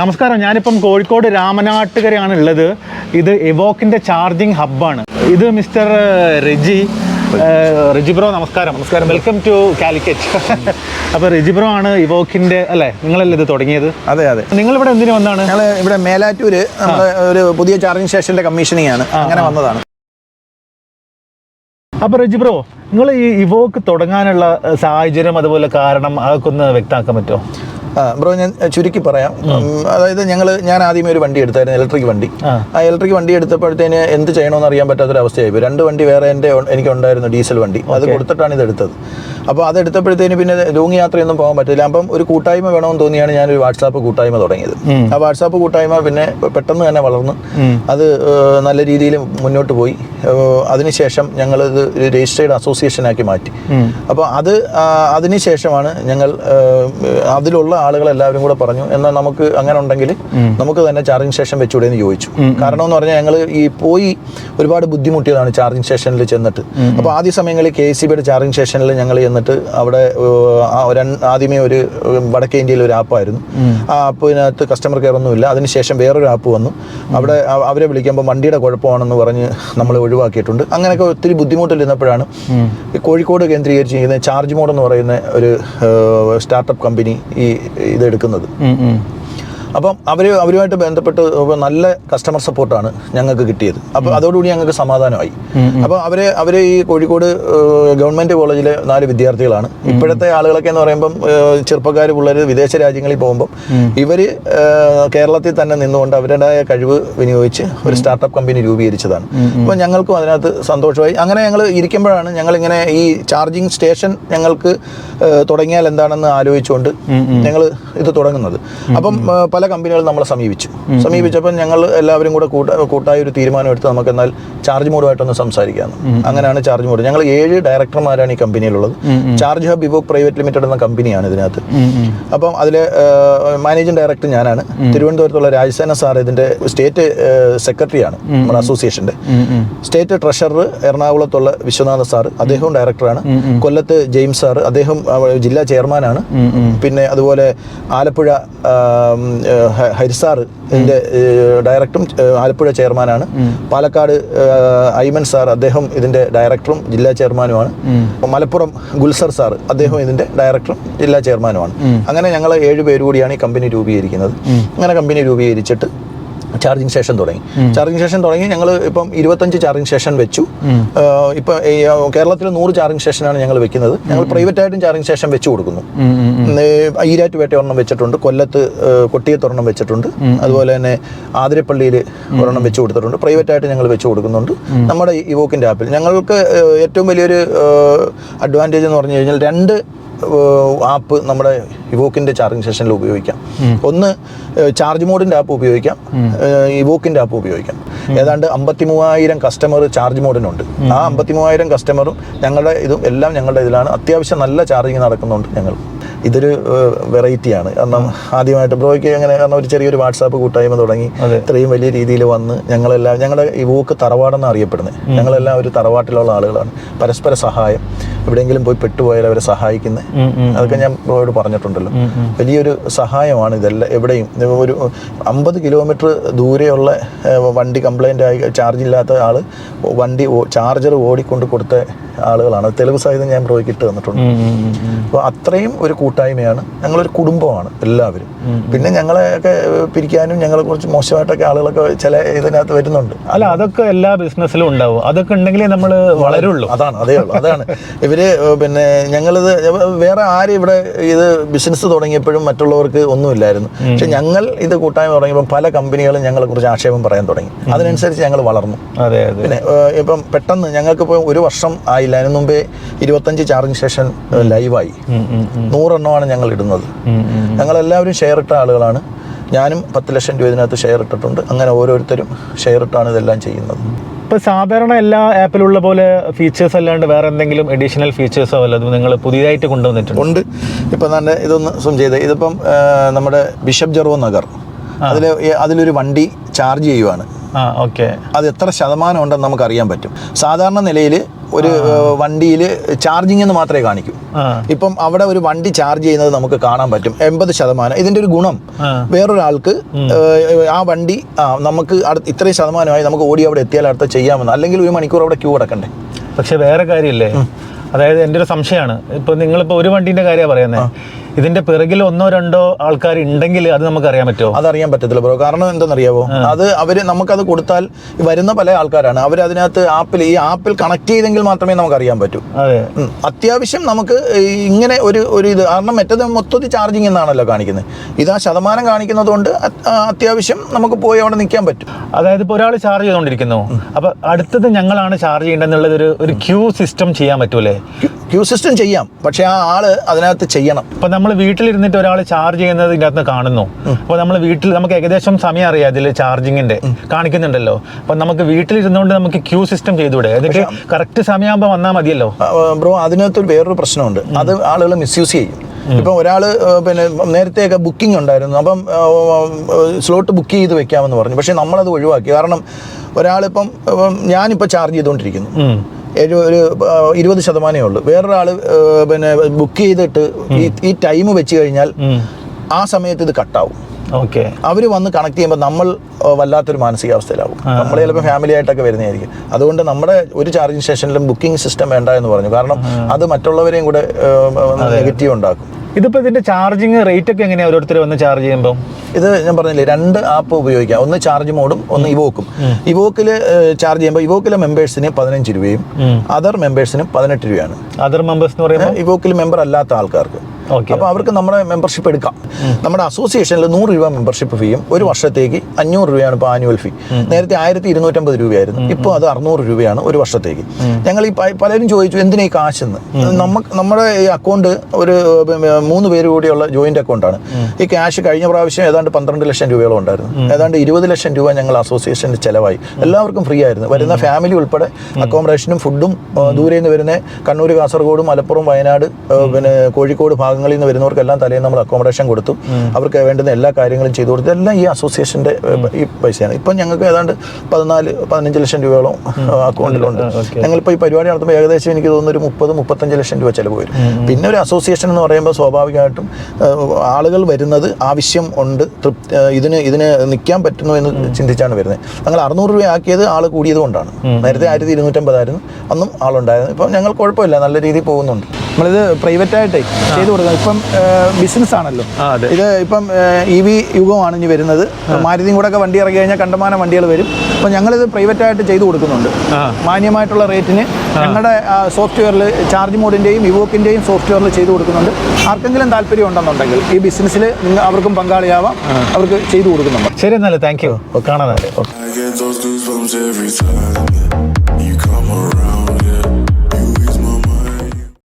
നമസ്കാരം ഞാനിപ്പം കോഴിക്കോട് രാമനാട്ടുകരയാണ് ഉള്ളത് ഇത് എവോക്കിന്റെ ചാർജിങ് ഹബ്ബാണ്. ഇത് മിസ്റ്റർ റെജി റിജി ബ്രോ നമസ്കാരം. നമസ്കാരം. Welcome to Calicut. അപ്പോൾ റിജി ബ്രോ ആണ് ഇവോക്കിന്റെ അല്ലേ? നിങ്ങളല്ലേ ഇത് തുടങ്ങിയത്? അതെ അതെ. നിങ്ങൾ ഇവിടെ എന്തിനു വന്നാണ്? ഞങ്ങൾ ഇവിടെ മേലാറ്റൂര് ഒരു പുതിയ ചാർജിങ് സ്റ്റേഷന്റെ കമ്മീഷനിങ് ആണ്. അങ്ങനെ വന്നതാണ്. അപ്പോൾ റിജി ബ്രോ നിങ്ങൾ ഈ ഇവോക്ക് തുടങ്ങാനുള്ള സാഹചര്യം അതുപോലെ കാരണം അതൊക്കെ ഒന്ന് വ്യക്തമാക്കാൻ പറ്റുമോ? ബ്രോ ഞാൻ ചുരുക്കി പറയാം. അതായത് ഞങ്ങൾ ഞാൻ ആദ്യമേ ഒരു വണ്ടി എടുത്തായിരുന്നു ഇലക്ട്രിക് വണ്ടി. ആ. ഇലക്ട്രിക് വണ്ടി എടുത്തപ്പോഴത്തേന് എന്ത് ചെയ്യണമെന്ന് അറിയാൻ പറ്റാത്തൊരു അവസ്ഥയായി. രണ്ട് വണ്ടി വേറെ എന്റെ എനിക്ക് ഉണ്ടായിരുന്നു ഡീസൽ വണ്ടി. അത് കൊടുത്തിട്ടാണ് ഇത് എടുത്തത് അപ്പോൾ അതെടുത്തപ്പോഴത്തേന് പിന്നെ ലോങ് യാത്രയൊന്നും പോകാൻ പറ്റില്ല. അപ്പം ഒരു കൂട്ടായ്മ വേണമെന്ന് തോന്നിയാണ് ഞാനൊരു വാട്സാപ്പ് കൂട്ടായ്മ തുടങ്ങിയത്. ആ വാട്സാപ്പ് കൂട്ടായ്മ പിന്നെ പെട്ടെന്ന് തന്നെ വളർന്നു അത് നല്ല രീതിയിൽ മുന്നോട്ട് പോയി. അതിനുശേഷം ഞങ്ങൾ ഒരു രജിസ്റ്റേർഡ് അസോസിയേഷനാക്കി മാറ്റി. അപ്പോൾ അത് അതിനുശേഷമാണ് ഞങ്ങൾ അതിലുള്ള ആളുകളെല്ലാവരും കൂടെ പറഞ്ഞു എന്നാൽ നമുക്ക് അങ്ങനെ ഉണ്ടെങ്കിൽ നമുക്ക് തന്നെ ചാർജിങ് സ്റ്റേഷൻ വെച്ചുകൂടെ എന്ന് ചോദിച്ചു. കാരണം എന്ന് പറഞ്ഞാൽ ഞങ്ങൾ ഈ പോയി ഒരുപാട് ബുദ്ധിമുട്ടിയതാണ് ചാർജിങ് സ്റ്റേഷനിൽ ചെന്നിട്ട്. അപ്പോൾ ആദ്യ സമയങ്ങളിൽ കെ സി ബിയുടെ ചാർജിങ് സ്റ്റേഷനിൽ ഞങ്ങൾ ചെന്നിട്ട് അവിടെ ആദ്യമേ ഒരു വടക്കേ ഇന്ത്യയിൽ ഒരു ആപ്പായിരുന്നു. ആ ആപ്പിനകത്ത് കസ്റ്റമർ കെയർ ഒന്നുമില്ല. അതിനുശേഷം വേറൊരു ആപ്പ് വന്നു. അവിടെ അവരെ വിളിക്കുമ്പോൾ വണ്ടിയുടെ കുഴപ്പമാണെന്ന് പറഞ്ഞ് നമ്മൾ ഒഴിവാക്കിയിട്ടുണ്ട്. അങ്ങനെയൊക്കെ ഒത്തിരി ബുദ്ധിമുട്ടിലിരുന്നപ്പോഴാണ് കോഴിക്കോട് കേന്ദ്രീകരിച്ചിരിക്കുന്ന ചാർജ് മോഡ് എന്ന് പറയുന്ന ഒരു സ്റ്റാർട്ടപ്പ് കമ്പനി ഈ ഇത് എടുക്കുന്നത്. അപ്പം അവർ അവരുമായിട്ട് ബന്ധപ്പെട്ട് നല്ല കസ്റ്റമർ സപ്പോർട്ടാണ് ഞങ്ങൾക്ക് കിട്ടിയത്. അപ്പോൾ അതോടുകൂടി ഞങ്ങൾക്ക് സമാധാനമായി. അപ്പോൾ അവരെ അവർ ഈ കോഴിക്കോട് ഗവൺമെന്റ് കോളേജിലെ നാല് വിദ്യാർത്ഥികളാണ്. ഇപ്പോഴത്തെ ആളുകളൊക്കെ എന്ന് പറയുമ്പം ചെറുപ്പക്കാർ പിള്ളേർ വിദേശ രാജ്യങ്ങളിൽ പോകുമ്പം ഇവർ കേരളത്തിൽ തന്നെ നിന്നുകൊണ്ട് അവരുടേതായ കഴിവ് വിനിയോഗിച്ച് ഒരു സ്റ്റാർട്ടപ്പ് കമ്പനി രൂപീകരിച്ചതാണ്. അപ്പോൾ ഞങ്ങൾക്കും അതിനകത്ത് സന്തോഷമായി. അങ്ങനെ ഞങ്ങൾ ഇരിക്കുമ്പോഴാണ് ഞങ്ങളിങ്ങനെ ഈ ചാർജിങ് സ്റ്റേഷൻ ഞങ്ങൾക്ക് തുടങ്ങിയാൽ എന്താണെന്ന് ആലോചിച്ചുകൊണ്ട് ഞങ്ങൾ ഇത് തുടങ്ങുന്നത്. അപ്പം പല കമ്പനികളും നമ്മളെ സമീപിച്ചു. സമീപിച്ചപ്പോൾ ഞങ്ങൾ എല്ലാവരും കൂടെ കൂട്ട കൂട്ടായ ഒരു തീരുമാനം എടുത്ത് നമുക്ക് എന്നാൽ ചാർജ് മോഡുമായിട്ടൊന്ന് സംസാരിക്കാം അങ്ങനെയാണ് ചാർജ് മോഡ്. ഞങ്ങൾ ഏഴ് ഡയറക്ടർമാരാണ് ഈ കമ്പനിയിലുള്ളത്. Charge hub evoke private limited എന്ന കമ്പനിയാണ് ഇതിനകത്ത്. അപ്പം അതിൽ മാനേജിംഗ് ഡയറക്ടർ ഞാനാണ്. തിരുവനന്തപുരത്തുള്ള രാജസേന സാർ ഇതിന്റെ സ്റ്റേറ്റ് സെക്രട്ടറിയാണ് നമ്മുടെ അസോസിയേഷന്റെ സ്റ്റേറ്റ് ട്രഷറർ എറണാകുളത്തുള്ള വിശ്വനാഥ സാർ അദ്ദേഹവും ഡയറക്ടറാണ് കൊല്ലത്ത് ജെയിംസ് സാർ അദ്ദേഹം ജില്ലാ ചെയർമാനാണ് പിന്നെ അതുപോലെ ആലപ്പുഴ ഹരിസാർ ഇതിന്റെ ഡയറക്ടറും ആലപ്പുഴ ചെയർമാനാണ്. പാലക്കാട് ഐമൻ സാർ അദ്ദേഹം ഇതിന്റെ ഡയറക്ടറും ജില്ലാ ചെയർമാനുമാണ്. മലപ്പുറം ഗുൽസർ സാർ അദ്ദേഹം ഇതിന്റെ ഡയറക്ടറും ജില്ലാ ചെയർമാനുമാണ്. അങ്ങനെ ഞങ്ങൾ ഏഴ് പേര് കൂടിയാണ് ഈ കമ്പനി രൂപീകരിക്കുന്നത്. അങ്ങനെ കമ്പനി രൂപീകരിച്ചിട്ട് ചാർജിങ് സ്റ്റേഷൻ തുടങ്ങി. ചാർജിങ് സ്റ്റേഷൻ തുടങ്ങി ഞങ്ങൾ ഇപ്പം ഇരുപത്തഞ്ച് ചാർജിങ് സ്റ്റേഷൻ വെച്ചു. ഇപ്പൊ കേരളത്തിൽ നൂറ് ചാർജിങ് സ്റ്റേഷനാണ് ഞങ്ങൾ വെക്കുന്നത്. ഞങ്ങൾ പ്രൈവറ്റ് ആയിട്ടും ചാർജിങ് സ്റ്റേഷൻ വെച്ചു കൊടുക്കുന്നു. ഈരാറ്റുപേട്ട ഒരെണ്ണം വെച്ചിട്ടുണ്ട്. കൊല്ലത്ത് കൊട്ടിയത്ത് ഒരെണ്ണം വെച്ചിട്ടുണ്ട്. അതുപോലെ തന്നെ ആതിരപ്പള്ളിയിൽ ഒരെണ്ണം വെച്ച് കൊടുത്തിട്ടുണ്ട്. പ്രൈവറ്റ് ആയിട്ട് ഞങ്ങൾ വെച്ച് കൊടുക്കുന്നുണ്ട്. നമ്മുടെ ഇവോക്കിന്റെ ആപ്പിൽ ഞങ്ങൾക്ക് ഏറ്റവും വലിയൊരു അഡ്വാന്റേജ് എന്ന് പറഞ്ഞു കഴിഞ്ഞാൽ രണ്ട് ആപ്പ് നമ്മുടെ ഇവോക്കിന്റെ ചാർജിങ് സ്റ്റേഷനിൽ ഉപയോഗിക്കാം. ഒന്ന് ചാർജ് മോഡിന്റെ ആപ്പ് ഉപയോഗിക്കാം. ഇവോക്കിന്റെ ഇവോക്കിന്റെ ആപ്പ് ഉപയോഗിക്കാം. ഏതാണ്ട് അമ്പത്തി മൂവായിരം കസ്റ്റമർ ചാർജ് മോഡിനുണ്ട്. ആ അമ്പത്തി മൂവായിരം കസ്റ്റമറും ഞങ്ങളുടെ ഇതും എല്ലാം ഞങ്ങളുടെ ഇതിലാണ്. അത്യാവശ്യം നല്ല ചാർജിങ് നടക്കുന്നുണ്ട് ഞങ്ങൾ. ഇതൊരു വെറൈറ്റിയാണ്. കാരണം ആദ്യമായിട്ട് ബ്രോയ്ക്ക് അങ്ങനെ കാരണം ഒരു ചെറിയൊരു വാട്സാപ്പ് കൂട്ടായ്മ തുടങ്ങി ഇത്രയും വലിയ രീതിയിൽ വന്ന് ഞങ്ങളെല്ലാം ഞങ്ങളുടെ ഇവോക്ക് വൂക്ക് തറവാടെന്ന് അറിയപ്പെടുന്നത് ഞങ്ങളെല്ലാം ഒരു തറവാട്ടിലുള്ള ആളുകളാണ്. പരസ്പര സഹായം. എവിടെയെങ്കിലും പോയി പെട്ടുപോയാൽ അവരെ സഹായിക്കുന്നത് അതൊക്കെ ഞാൻ ബ്രോയോട് പറഞ്ഞിട്ടുണ്ടല്ലോ. വലിയൊരു സഹായമാണ് ഇതെല്ലാം എവിടെയും. ഒരു അമ്പത് കിലോമീറ്റർ ദൂരെയുള്ള വണ്ടി കംപ്ലൈന്റ് ആയി ചാർജ് ഇല്ലാത്ത ആൾ വണ്ടി ചാർജർ ഓടിക്കൊണ്ട് കൊടുത്ത ആളുകളാണ്. തെളിവ് സഹിതം ഞാൻ ബ്രോയ്ക്ക് ഇട്ട് തന്നിട്ടുണ്ട്. അപ്പോൾ അത്രയും ഒരു കൂട്ടായ്മയാണ്. ഞങ്ങളൊരു കുടുംബമാണ് എല്ലാവരും. പിന്നെ ഞങ്ങളെയൊക്കെ പിരിക്കാനും ഞങ്ങളെ കുറിച്ച് മോശമായിട്ടൊക്കെ ആളുകളൊക്കെ ചില ഇതിനകത്ത് വരുന്നുണ്ട്. അല്ല അതൊക്കെ എല്ലാ ബിസിനസ്സിലും ഉണ്ടാവും. അതൊക്കെ ഉണ്ടെങ്കിലേ നമ്മൾ വളരുള്ളൂ. അതാണ് അതേ ഉള്ളൂ. അതാണ്. ഇവർ ഏഹ്, പിന്നെ ഞങ്ങളിത് വേറെ ആരും ഇവിടെ ഇത് ബിസിനസ് തുടങ്ങിയപ്പോഴും മറ്റുള്ളവർക്ക് ഒന്നുമില്ലായിരുന്നു. പക്ഷെ ഞങ്ങൾ ഇത് കൂട്ടായ്മ തുടങ്ങിയപ്പോൾ പല കമ്പനികളും ഞങ്ങളെ കുറിച്ച് ആക്ഷേപം പറയാൻ തുടങ്ങി. അതിനനുസരിച്ച് ഞങ്ങൾ വളർന്നു. അതെ അതെ. പിന്നെ ഇപ്പം പെട്ടെന്ന് ഞങ്ങൾക്ക് ഇപ്പോൾ ഒരു വർഷം ആയില്ല അതിന് മുമ്പേ ഇരുപത്തഞ്ച് ചാർജിങ് സ്റ്റേഷൻ ലൈവായി. നൂറെണ്ണമാണ് ഞങ്ങൾ ഇടുന്നത്. ഞങ്ങളെല്ലാവരും ഷെയർ ഇട്ട ആളുകളാണ്. ഞാനും പത്ത് ലക്ഷം രൂപ ഇതിനകത്ത് ഷെയർ ഇട്ടിട്ടുണ്ട്. അങ്ങനെ ഓരോരുത്തരും ഷെയർ ഇട്ടാണ് ഇതെല്ലാം ചെയ്യുന്നത്. ഇപ്പൊ സാധാരണ എല്ലാ ആപ്പിലുള്ള പോലെ ഫീച്ചേഴ്സ് അല്ലാണ്ട് വേറെ എന്തെങ്കിലും അഡീഷണൽ ഫീച്ചേഴ്സോ വല്ലതും നിങ്ങൾ പുതിയതായിട്ട് കൊണ്ടുവന്നിട്ടുണ്ട്? ഉണ്ട്. ഇപ്പം തന്നെ ഇതൊന്ന് സും ചെയ്ത്. ഇതിപ്പം നമ്മുടെ ബിഷപ്പ് ജെറോ നഗർ. അതിൽ അതിലൊരു വണ്ടി ചാർജ് ചെയ്യുവാണ്. അത് എത്ര ശതമാനം ഉണ്ടെന്ന് നമുക്ക് അറിയാൻ പറ്റും. സാധാരണ നിലയിൽ ഒരു വണ്ടിയിൽ ചാർജിങ് എന്ന് മാത്രമേ കാണിക്കൂ. ഇപ്പം അവിടെ ഒരു വണ്ടി ചാർജ് ചെയ്യുന്നത് നമുക്ക് കാണാൻ പറ്റും. എൺപത് ശതമാനം. ഇതിന്റെ ഒരു ഗുണം. വേറൊരാൾക്ക് ആ വണ്ടി നമുക്ക് ഇത്രയും ശതമാനമായി നമുക്ക് ഓടി അവിടെ എത്തിയാൽ അടുത്ത ചെയ്യാമെന്ന്. അല്ലെങ്കിൽ ഒരു മണിക്കൂർ അവിടെ ക്യൂ കിടക്കണ്ടേ? പക്ഷെ വേറെ കാര്യമില്ലേ? അതായത് എന്റെ ഒരു സംശയമാണ്. ഇപ്പൊ നിങ്ങളിപ്പോ ഒരു വണ്ടിന്റെ കാര്യമാണ് പറയുന്നത്. ഇതിന്റെ പിറകിൽ ഒന്നോ രണ്ടോ ആൾക്കാർ ഉണ്ടെങ്കിൽ അത് നമുക്ക് അറിയാൻ പറ്റുമോ? അതറിയാൻ പറ്റത്തില്ല ബ്രോ കാരണം എന്തെന്നറിയാവോ? അത് അവർ നമുക്കത് കൊടുത്താൽ വരുന്ന പല ആൾക്കാരാണ്. അവർ അതിനകത്ത് ആപ്പിൽ ഈ ആപ്പിൽ കണക്ട് ചെയ്തെങ്കിൽ മാത്രമേ നമുക്ക് അറിയാൻ പറ്റൂ. അതെ. അത്യാവശ്യം നമുക്ക് ഇങ്ങനെ ഒരു ഒരു ഇത് കാരണം മറ്റത് മൊത്തത്തിൽ ചാർജിങ് എന്നാണല്ലോ കാണിക്കുന്നത് ഇത് ആ ശതമാനം കാണിക്കുന്നത് കൊണ്ട് അത്യാവശ്യം നമുക്ക് പോയി അവിടെ നിൽക്കാൻ പറ്റും. അതായത് ഇപ്പോൾ ഒരാൾ ചാർജ് ചെയ്തുകൊണ്ടിരിക്കുന്നു അപ്പൊ അടുത്തത് ഞങ്ങളാണ് ചാർജ് ചെയ്യേണ്ടതെന്നുള്ളത് ഒരു ഒരു ക്യൂ സിസ്റ്റം ചെയ്യാൻ പറ്റൂലേ ക്യൂ സിസ്റ്റം ചെയ്യാം. പക്ഷെ ആ ആൾ അതിനകത്ത് ചെയ്യണം. ഇപ്പൊ നമ്മൾ വീട്ടിലിരുന്നിട്ട് ഒരാൾ ചാർജ് ചെയ്യുന്നത് ഇതിന്റെ അകത്ത് കാണുന്നു. അപ്പൊ നമ്മൾ വീട്ടിൽ നമുക്ക് ഏകദേശം സമയം അറിയാം ഇതിൽ ചാർജിങ്ങിന്റെ കാണിക്കുന്നുണ്ടല്ലോ. അപ്പൊ നമുക്ക് വീട്ടിലിരുന്നുകൊണ്ട് നമുക്ക് ക്യൂ സിസ്റ്റം ചെയ്തുകൂടെ? എന്നിട്ട് കറക്റ്റ് സമയമാകുമ്പോൾ വന്നാൽ മതിയല്ലോ? ബ്രോ അതിനകത്ത് വേറൊരു പ്രശ്നമുണ്ട്. അത് ആളുകൾ മിസ്യൂസ് ചെയ്യും. ഇപ്പം ഒരാൾ പിന്നെ നേരത്തെയൊക്കെ ബുക്കിംഗ് ഉണ്ടായിരുന്നു. അപ്പം സ്ലോട്ട് ബുക്ക് ചെയ്ത് വെക്കാമെന്ന് പറഞ്ഞു. പക്ഷേ നമ്മളത് ഒഴിവാക്കി. കാരണം ഒരാളിപ്പം ഞാനിപ്പോൾ ചാർജ് ചെയ്തുകൊണ്ടിരിക്കുന്നു. ഒരു ഇരുപത് ശതമാനമേ ഉള്ളൂ. വേറൊരാൾ പിന്നെ ബുക്ക് ചെയ്തിട്ട് ഈ ഈ ടൈം വെച്ച് കഴിഞ്ഞാൽ ആ സമയത്ത് ഇത് കട്ടാവും ഓക്കെ അവർ വന്ന് കണക്ട് ചെയ്യുമ്പോൾ നമ്മൾ വല്ലാത്തൊരു മാനസികാവസ്ഥയിലാവും. നമ്മൾ ചിലപ്പോൾ ഫാമിലി ആയിട്ടൊക്കെ വരുന്നതായിരിക്കും. അതുകൊണ്ട് നമ്മുടെ ഒരു ചാർജിങ് സ്റ്റേഷനിലും ബുക്കിംഗ് സിസ്റ്റം വേണ്ട എന്ന് പറഞ്ഞു. കാരണം അത് മറ്റുള്ളവരെയും കൂടെ നെഗറ്റീവ് ഉണ്ടാക്കും. ഇതിപ്പോ ഇതിന്റെ ചാർജിങ് റേറ്റ് ഒക്കെ എങ്ങനെയാ ഓരോരുത്തർ വന്ന് ചാർജ് ചെയ്യുമ്പോൾ ഇത് ഞാൻ പറഞ്ഞില്ലേ രണ്ട് ആപ്പ് ഉപയോഗിക്കാം. ഒന്ന് ചാർജ് മോഡും ഒന്ന് ഇവോക്കും ഇവോക്കിൽ ചാർജ് ചെയ്യുമ്പോൾ ഇവോക്കിലെ മെമ്പേഴ്സിന് പതിനഞ്ച് രൂപയും അതർ മെമ്പേഴ്സിന് പതിനെട്ട് രൂപയാണ്. അതർ മെമ്പേഴ്സ് എന്ന് പറയുമ്പോൾ ഇവോക്കിൽ മെമ്പർ അല്ലാത്ത ആൾക്കാർക്ക്. അപ്പോൾ അവർക്ക് നമ്മുടെ മെമ്പർഷിപ്പ് എടുക്കാം. നമ്മുടെ അസോസിയേഷനിൽ നൂറ് രൂപ മെമ്പർഷിപ്പ് ഫീയും ഒരു വർഷത്തേക്ക് അഞ്ഞൂറ് രൂപയാണ് ഇപ്പോൾ ആനുവൽ ഫീ നേരത്തെ ആയിരത്തി ഇരുന്നൂറ്റമ്പത് രൂപയായിരുന്നു ഇപ്പോൾ അത് അറുന്നൂറ് രൂപയാണ് ഒരു വർഷത്തേക്ക്. ഞങ്ങൾ ഈ പലരും ചോദിച്ചു എന്തിനാ ഈ കാശെന്ന്? നമുക്ക് നമ്മുടെ ഈ അക്കൗണ്ട് ഒരു മൂന്ന് പേര് കൂടിയുള്ള ജോയിന്റ് അക്കൗണ്ടാണ് ഈ ക്യാഷ് കഴിഞ്ഞ പ്രാവശ്യം ഏതാണ്ട് പന്ത്രണ്ട് ലക്ഷം രൂപയോളം ഉണ്ടായിരുന്നു. ഏതാണ്ട് ഇരുപത് ലക്ഷം രൂപ ഞങ്ങൾ അസോസിയേഷന് ചിലവായി. എല്ലാവർക്കും ഫ്രീ ആയിരുന്നു. വരുന്ന ഫാമിലി ഉൾപ്പെടെ അക്കോമഡേഷനും ഫുഡും ദൂരെ നിന്ന് വരുന്ന കണ്ണൂർ കാസർഗോഡ് മലപ്പുറം വയനാട് പിന്നെ കോഴിക്കോട് ഭാഗങ്ങളിൽ നിന്ന് വരുന്നവർക്കെല്ലാം തലേന്ന് നമ്മൾ അക്കോമഡേഷൻ കൊടുത്തു. അവർക്ക് വേണ്ടുന്ന എല്ലാ കാര്യങ്ങളും ചെയ്തു കൊടുത്തു. എല്ലാം ഈ അസോസിയേഷന്റെ ഈ പൈസയാണ്. ഇപ്പം ഞങ്ങൾക്ക് ഏതാണ്ട് പതിനാല് പതിനഞ്ച് ലക്ഷം രൂപയോളം അക്കൗണ്ടിലുണ്ട്. ഞങ്ങളിപ്പോൾ ഈ പരിപാടി നടത്തുമ്പോൾ ഏകദേശം എനിക്ക് തോന്നുന്നു ഒരു മുപ്പത് മുപ്പത്തഞ്ച് ലക്ഷം രൂപ ചിലവ് വരും. പിന്നെ ഒരു അസോസിയേഷൻ എന്ന് പറയുമ്പോൾ സ്വാഭാവികമായിട്ടും ആളുകൾ വരുന്നത് ആവശ്യം ഉണ്ട് തൃപ്തി ഇതിന് ഇതിന് നിൽക്കാൻ പറ്റുന്നു എന്ന് ചിന്തിച്ചാണ് വരുന്നത്. ഞങ്ങൾ അറുന്നൂറ് രൂപ ആക്കിയത് ആൾ കൂടിയത് കൊണ്ടാണ്. നേരത്തെ ആയിരത്തി ഇരുന്നൂറ്റമ്പതായിരുന്നു അന്നും ആളുണ്ടായിരുന്നു. ഇപ്പം ഞങ്ങൾ കുഴപ്പമില്ല നല്ല രീതിയിൽ പോകുന്നുണ്ട്. നമ്മളിത് പ്രൈവറ്റ് ആയിട്ട് ചെയ്തു കൊടുക്കുക ഇപ്പം ബിസിനസ് ആണല്ലോ. ഇത് ഇപ്പം ഇ വി യുഗമാണ് ഇനി വരുന്നത്. മാരുതിയും കൂടെ ഒക്കെ വണ്ടി ഇറങ്ങി കഴിഞ്ഞാൽ കണ്ടമാനം വണ്ടികൾ വരും. അപ്പം ഞങ്ങളിത് പ്രൈവറ്റ് ആയിട്ട് ചെയ്തു കൊടുക്കുന്നുണ്ട്. മാന്യമായിട്ടുള്ള റേറ്റിന് ഞങ്ങളുടെ സോഫ്റ്റ്വെയറിൽ ചാർജ് മോഡിന്റെയും യുവോക്കിന്റെയും സോഫ്റ്റ്വെയറിൽ ചെയ്തു കൊടുക്കുന്നുണ്ട്. ആർക്കെങ്കിലും താല്പര്യം ഉണ്ടെന്നുണ്ടെങ്കിൽ ഈ ബിസിനസ്സിൽ നിങ്ങൾ അവർക്കും പങ്കാളിയാവാം. അവർക്ക് ചെയ്തു കൊടുക്കുന്നുണ്ട്. ശരി എന്നാലും. താങ്ക് യു കാണാൻ